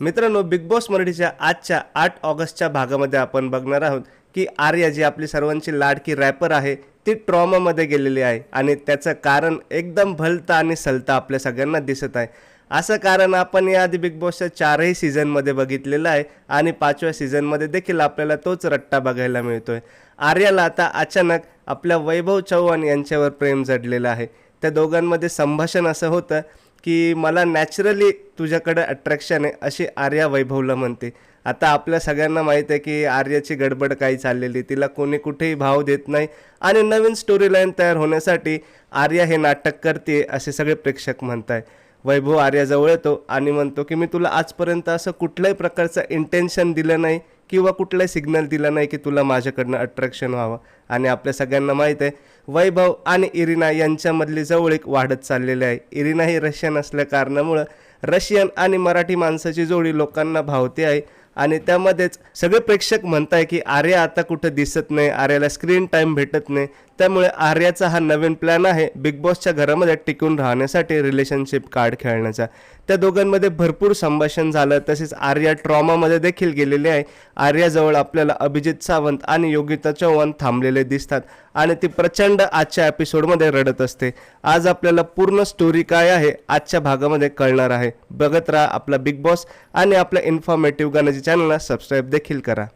मित्रांनो big boss मराठीच्या आजच्या आठ ऑगस्टच्या भागामध्ये आपण बघणार आहोत की आर्या जी आपली सर्वांची लाडकी रॅपर आहे ती ट्रॉमामध्ये गेलेली आहे आणि त्याचं कारण एकदम भलता आणि सलता आपल्या सगळ्यांना दिसत आहे. असं कारण आपण याआधी बिग बॉसच्या चारही सीझनमध्ये बघितलेलं आहे आणि पाचव्या सीझनमध्ये देखील आपल्याला तोच रट्टा बघायला मिळतो आहे आर्याला आता अचानक आपल्या वैभव चव्हाण यांच्यावर प्रेम जडलेलं आहे. त्या दोघांमध्ये संभाषण असं होतं की मला नॅचरली तुझ्याकडं अट्रॅक्शन आहे अशी आर्या वैभवला म्हणते. आता आपल्या सगळ्यांना माहीत आहे की आर्याची गडबड काही चाललेली तिला कोणी कुठेही भाव देत नाही. आणि नवीन स्टोरी लाईन तयार होण्यासाठी आर्या हे नाटक करते असे सगळे प्रेक्षक म्हणत आहे वैभव आर्याजवळ येतो आणि म्हणतो की मी तुला आजपर्यंत असं कुठल्याही प्रकारचं इंटेन्शन दिलं नाही. किंवा कुठलाही सिग्नल दिला नाही की तुला माझ्याकडनं अट्रॅक्शन व्हावं. आणि आपल्या सगळ्यांना माहीत आहे वैभव आणि इरिना यांच्यामधली जवळीक वाढत चाललेली आहे. इरिना ही रशियन असल्या कारणामुळं रशियन आणि मराठी माणसाची जोडी लोकांना भावते आहे. आणि त्यामध्येच सगळे प्रेक्षक म्हणताय की आर्या आता कुठं दिसत नाही आर्याला स्क्रीन टाईम भेटत नाही. त्यामुळे आर्याचा हा नवीन प्लॅन आहे बिग बॉसच्या घरामध्ये टिकून राहण्यासाठी रिलेशनशिप कार्ड खेळण्याचा. त्या दोघांमध्ये भरपूर संभाषण झालं तसेच आर्या ट्रॉमामध्ये देखील गेलेली आहे. आर्याजवळ आपल्याला अभिजित सावंत आणि योगिता चव्हाण थांबलेले दिसतात आणि ती प्रचंड आजच्या एपिसोडमध्ये रडत असते. आज आपल्याला पूर्ण स्टोरी काय आहे आजच्या भागामध्ये कळणार आहे. बघत राहा आपला बिग बॉस आणि आपला इन्फॉर्मेटिव्ह गाण्याच्या चॅनलला सबस्क्राईब देखील करा.